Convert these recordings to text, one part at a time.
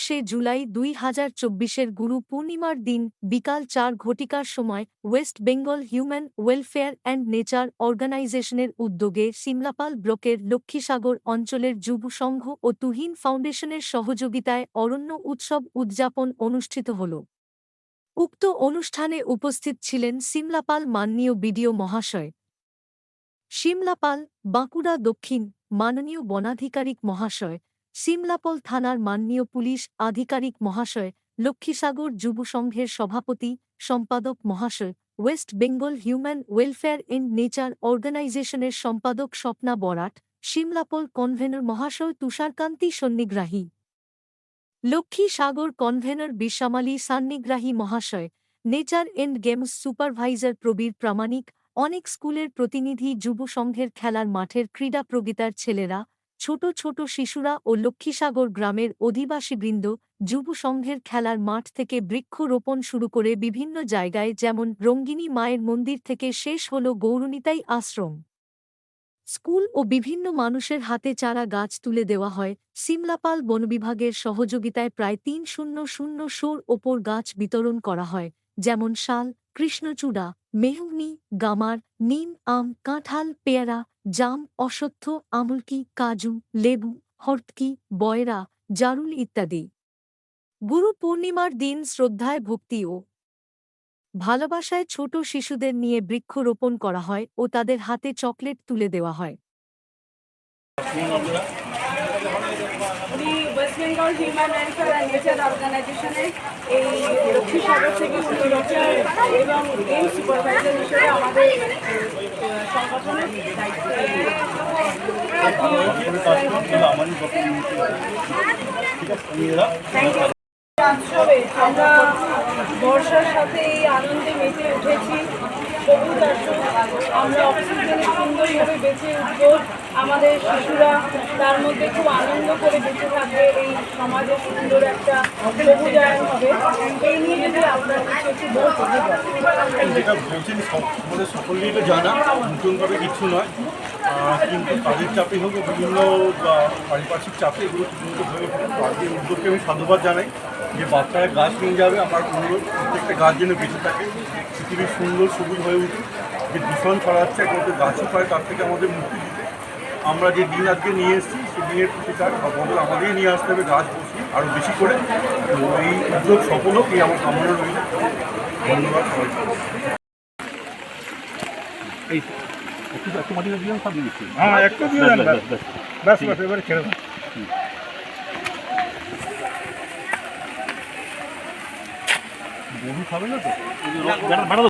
একশে জুলাই দুই হাজার চব্বিশের গুরু পূর্ণিমার দিন, বিকাল চার ঘটিকার সময়, West Bengal human welfare and nature অর্গানাইজেশনের উদ্যোগে সিমলাপাল ব্লকের লক্ষ্মীসাগর অঞ্চলের যুব সংঘ ও তুহিন ফাউন্ডেশনের সহযোগিতায় অরণ্য উৎসব উদযাপন অনুষ্ঠিত হল। উক্ত অনুষ্ঠানে উপস্থিত ছিলেন সিমলাপাল মাননীয় বিডিও মহাশয়। সিমলাপাল, বাঁকুড়া দক্ষিণ, মাননীয় বনাধিকারিক মহাশয়। সিমলাপল থানার মাননীয় পুলিশ আধিকারিক মহাশয় লক্ষ্মীসাগর যুব সংঘের সভাপতি, সম্পাদক মহাশয়, West Bengal human welfare and nature অর্গানাইজেশনের সম্পাদক স্বপ্না বরাট, সিমলাপল কনভেনর মহাশয় তুষারকান্তি সন্নিগ্রাহী। লক্ষ্মী সাগর কনভেনর বিশ্বামালী সান্নিগ্রাহী মহাশয়, nature and games supervisor Prabir Pramanik, অনেক স্কুলের প্রতিনিধি যুব সংঘের খেলার মাঠের ক্রীড়া প্রগীতার ছেলেরা ছোট ছোট শিশুরা ও লক্ষ্মীসাগর গ্রামের অধিবাসীবৃন্দ যুব সংঘের খেলার মাঠ থেকে বৃক্ষরোপণ শুরু করে বিভিন্ন জায়গায় যেমন রঙ্গিনী মায়ের মন্দির থেকে শেষ হল গৌরনীতাই আশ্রম। স্কুল ও বিভিন্ন মানুষের হাতে চারা গাছ তুলে দেওয়া হয়। সিমলাপাল বনবিভাগের সহযোগিতায় প্রায় তিন শূন্য শূন্য সোর ওপর গাছ বিতরণ করা হয়। যেমন শাল, কৃষ্ণচূড়া মেহুগনি গামার, নিম, আম, কাঁঠাল, পেয়ারা জাম, অসত্য আমলকি কাজু, লেবু হর্তকি বয়রা, জারুল ইত্যাদি। গুরু পূর্ণিমার দিন শ্রদ্ধায় ভক্তি ও ভালোবাসায় ছোট শিশুদের নিয়ে বৃক্ষ রোপণ করা হয় ও তাদের হাতে চকলেট তুলে দেওয়া হয়। Bengal human welfare and nature অর্গানাইজেশনের এই লক্ষ্মী সাগর থেকে উনি নেচার এবং গেম সুপারভাইজার হিসেবে আমাদের সংগঠনের দায়িত্ব উৎসবে আমরা বর্ষার সাথে এই আনন্দে মেতে উঠেছি। সবুজ আসুক আমরা অক্সিজেনে সুন্দরভাবে বেঁচে উঠবো আমাদের শিশুরা তার মধ্যে খুব আনন্দ করে বেঁচে থাকবে। এই সমাজে সুন্দর একটা হবে। এই নিয়ে যদি আপনার একটু সকলেই তো জানা নতুনভাবে কিছু নয়। কিন্তু কাজের চাপে হোক বিভিন্ন পারিপার্শ্বিক চাপে এগুলো উদ্যোগকে আমি সাধুবাদ জানাই যে বাচ্চারা গাছ নিয়ে যাবে। আমার অনুরোধ, প্রত্যেকটা গাছ যেন বেঁচে থাকে। পৃথিবী সুন্দর, সবুজ হয়ে উঠুক। যে দূষণ ছড়াচ্ছে একমাত্র গাছই পায় তার থেকে আমাদের মুক্তি দিতে। আমরা যে দিন আজকে নিয়ে এসেছি সেই দিনের প্রতিকার বা বদল আমাদেরই নিয়ে আসতে হবে গাছ বসিয়ে আরও বেশি করে। এই উদ্যোগ সফল হোক এই আমার কামনা রইল। ধন্যবাদ সবাইকে। হ্যাঁ একটু দিয়ে দেন ব্যাস। ব্যাস ব্যাস এবারে ছেড়ে দেন গরু খাবে না তো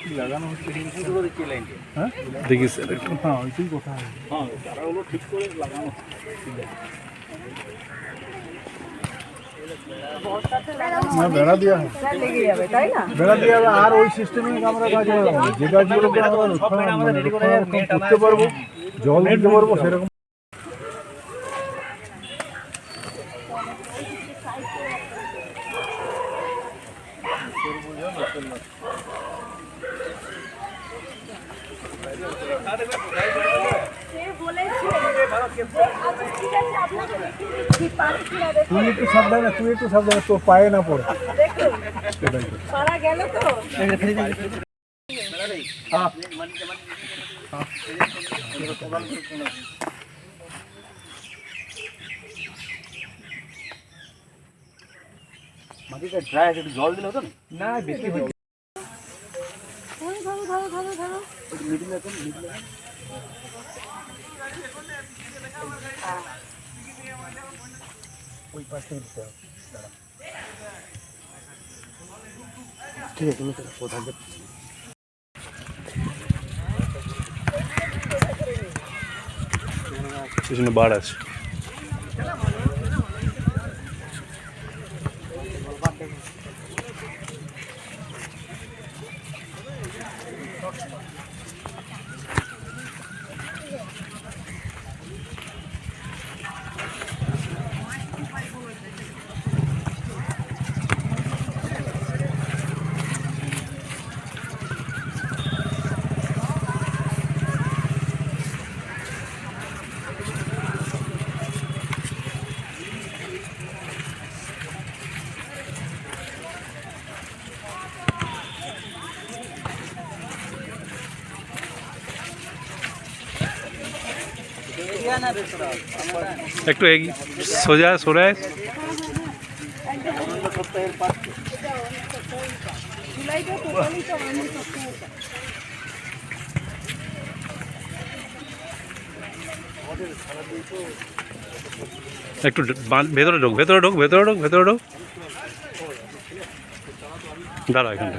মিলে। দেখি স্যার একটু। হ্যাঁ ওইটাই কথা না বেড়া দেওয়া হয়। স্যার লেগে যাবে তাই না? বেড়া দেওয়া হবে আর ওই সিস্টেমে আমরা কাজ করব। যে গাছগুলোকে আমরা রক্ষণা- মানে রক্ষণাবেক্ষণ করতে পারব জল দিতে পারব সেরকম তুই একটু সাবধানে তুই একটু সাবধানে তোর পায়ে না পড়ে দেখুন সেটাই তো। পারা গেল তো ধরো ধরো পেছনে বার আছে একটু এগিয়ে সোজা সরে আয়। জুলাইটা টোটালি তো আমি সবসময় একটু ভেতরে ঢোক ভেতরে ঢোক ভেতরে ঢোক ভেতরে ঢোক। দাঁড়া এখানটা।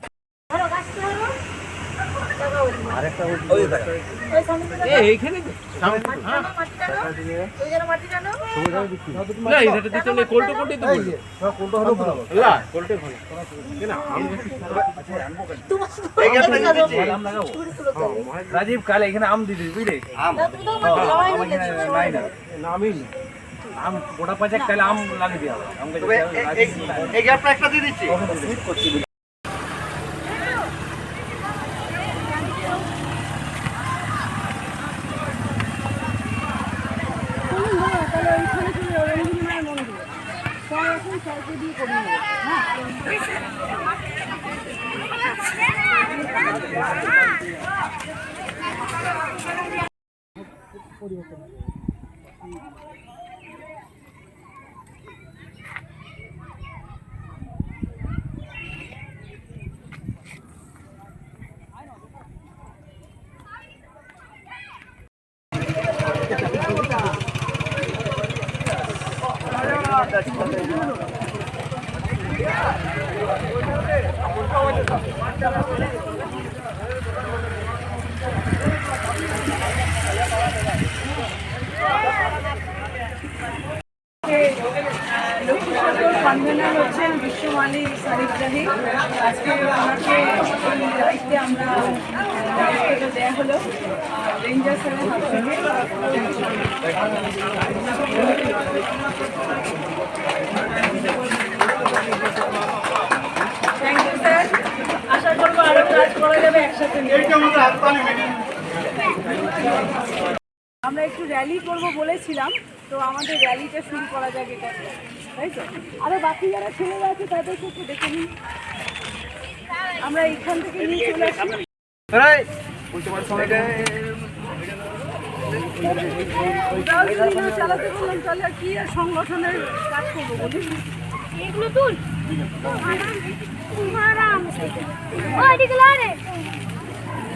রাজীব কালে এখানে আম দিদি বুঝলে? আম। না আমি আম গোটা পাঁচেক কালে আম লাগিয়ে দেওয়া হবে আম গাছে এই গ্যাপটা একটা দিয়ে দিচ্ছি চলুন দাদা, তাহলে ওইখানে চলে যাব, রঞ্জনমায় মন্দির। স্যার এখন স্যারকে দিয়ে করিয়ে নেব, হ্যাঁ? লক্ষ্মী সাগর কনভেনার হচ্ছেন বিশ্বমালী সারিফ জাহি আজকে ওনাকে এই দায়িত্বে আমরা দায়িত্বটা দেওয়া হলো। রেঞ্জার স্যারের হাত। থেকে থ্যাংক ইউ স্যার আশা করব আরও কাজ করা যাবে একসাথে আমরা একটু র্যালি করব বলেছিলাম। তো আমাদের র্যালিটা শুরু করা যাক এটা। তাই তো? আরও বাকি যারা ছেলেরা আছে, তাদেরকে একটু দেখে নিই। আমরা এখান থেকে নিয়ে চলে আসি। চালাতে বললাম কি সংগঠনের কাজ করব তুল।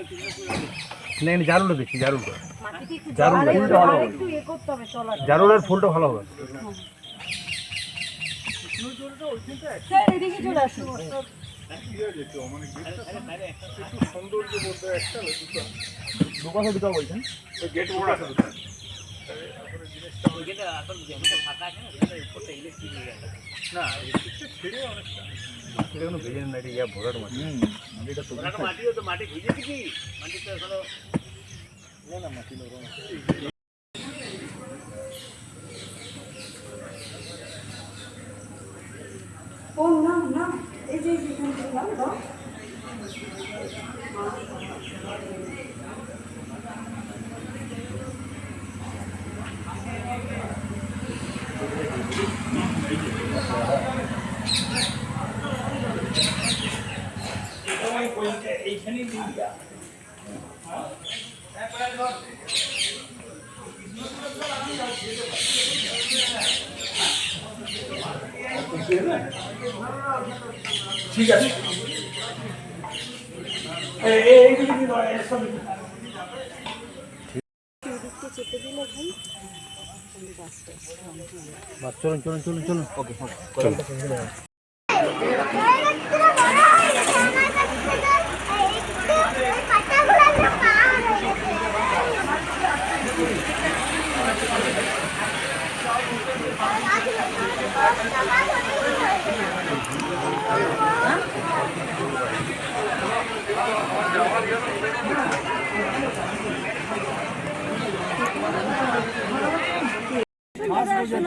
ওইদিকে লারে জারুলটা দেখছি জারুলটা জারুল ফুলটা ভালো হবে একটু ইয়ে করতে হবে জারুলের ফুলটা ভালো হবে। স্যার এদিকে চলে দুটো বলছেন। গেট মোড় আছে না কোনো ভেজে না এটা ইয়া ভরাট নরম আছে। চলুন চলুন চলুন চলুন। ওকে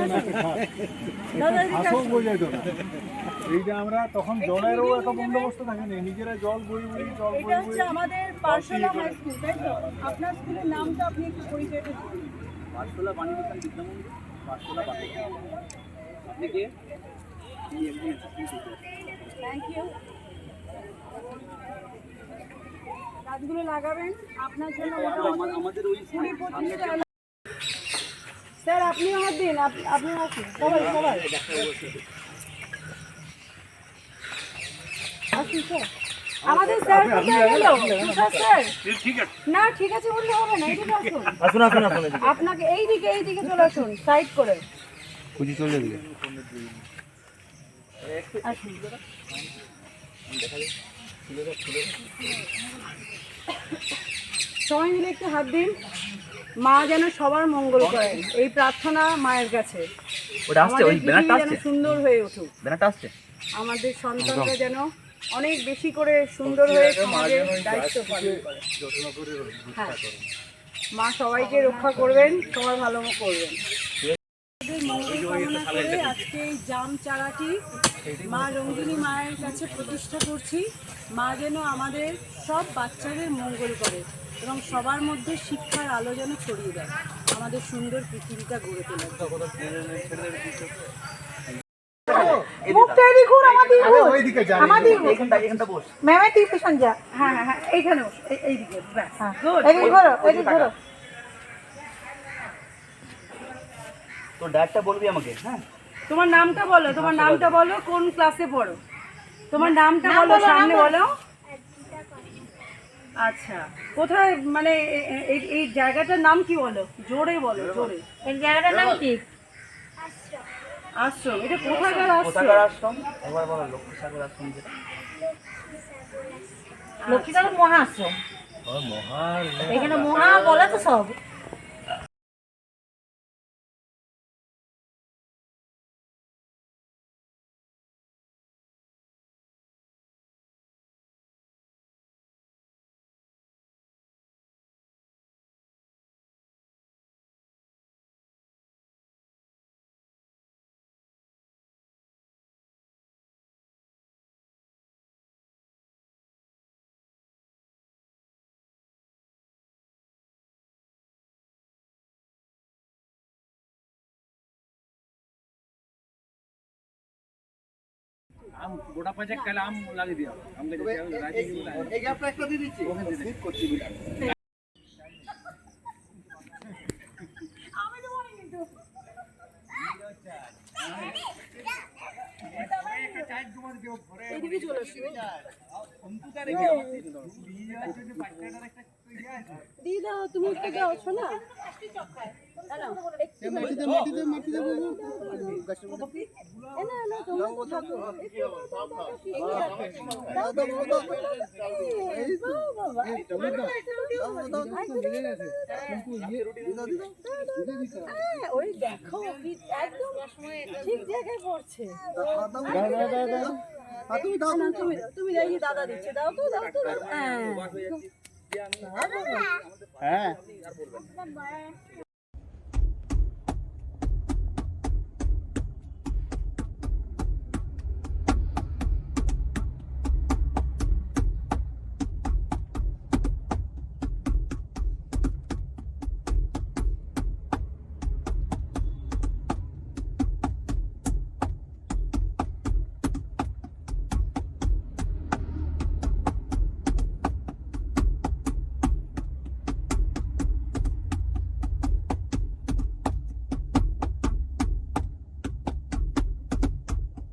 না। এইটা আমরা তখন জলেরও একটা বন্দোবস্ত থাকে না নিজেরা জল বই বই জল এটা বই। আমাদের পাঠশালা হাই স্কুল তাই তো? আপনার স্কুলের নামটা আপনি একটু পরিচয়টা দিন। পাঠশালা বাণী বিজ্ঞান বিদ্যা পাঠশালা বাণী আপনি কে থ্যাংক ইউ গাছগুলো লাগাবেন আপনার জন্য আমাদের ওই পঁচিশটা স্যার আপনি আমার দিন আপ- আপনি আসুন। সবাই সবাই। আসুন স্যার। আমাদের স্যার কোথায় গেল? স্যার? না ঠিক আছে বললে হবে না এইদিকে আসুন। আসুন আসুন আসুন আপনাকে এইদিকে এইদিকে চলে আসুন সাইড করে। খুঁজি চলে দিকে আসুন। সবাই মিলে একটু হাত দিন। মা যেন সবার মঙ্গল করে। এই প্রার্থনা মায়ের কাছে। ওটা আসছে ওই ব্যানারটা যেন আসছে? সুন্দর হয়ে উঠুক। ব্যানারটা আসছে? আমাদের সন্তানরা যেন অনেক বেশি করে সুন্দর হয়ে সমাজের দায়িত্ব পালন করে। হ্যাঁ। মা সবাইকে রক্ষা করবেন সবার ভালো করবেন। আজকে এই জাম চারাটি মা রঙ্গিনী মায়ের কাছে প্রতিষ্ঠা করছি। মা যেন আমাদের সব বাচ্চাদের মঙ্গল করে এবং সবার মধ্যে শিক্ষার আলো যেন ছড়িয়ে দেয়। আমাদের সুন্দর পৃথিবীটা গড়ে তোলে মুখটা এদিক ঘুর আমাদের আমাদের এখানটা এখানটা ম্যামের দিকে যা হ্যাঁ হ্যাঁ হ্যাঁ এইখানে এইদিকে ব্যাস। এদিকে ঘোরো এদিকে ঘোরো তোর ডায়েটটা বলবি আমাকে হ্যাঁ? তোমার নামটা বলো তোমার নামটা বলো। কোন ক্লাসে পড়ো? তোমার নামটা বলো সামনে বলো। আচ্ছা কোথায় মানে এই এই জায়গাটার নাম কি বলো? জোরে বলো জোরে এই জায়গাটার নাম কি? আশ্রম। এটা কোথাকার কোথাকার আশ্রম? আশ্রম একবার বলো লক্ষ্মী সাগর আশ্রম যেটা লক্ষ্মীনগর মহাশ্রম মহার এখানে মহা বলে তো সব। আম গোটা পাঁচেক কালে আম লাগিয়ে দিয়া আম গাছে রাজি এই গ্যাপটা একটা দিয়ে দিচ্ছি। ওখানে দিয়ে করছি তুমি শোনা ওই দেখো একদম ঠিক জায়গায় পড়ছে তুমি দাও তুমি তুমি এই দাদা দিচ্ছে দাও তো দাও তো দাও। হ্যাঁ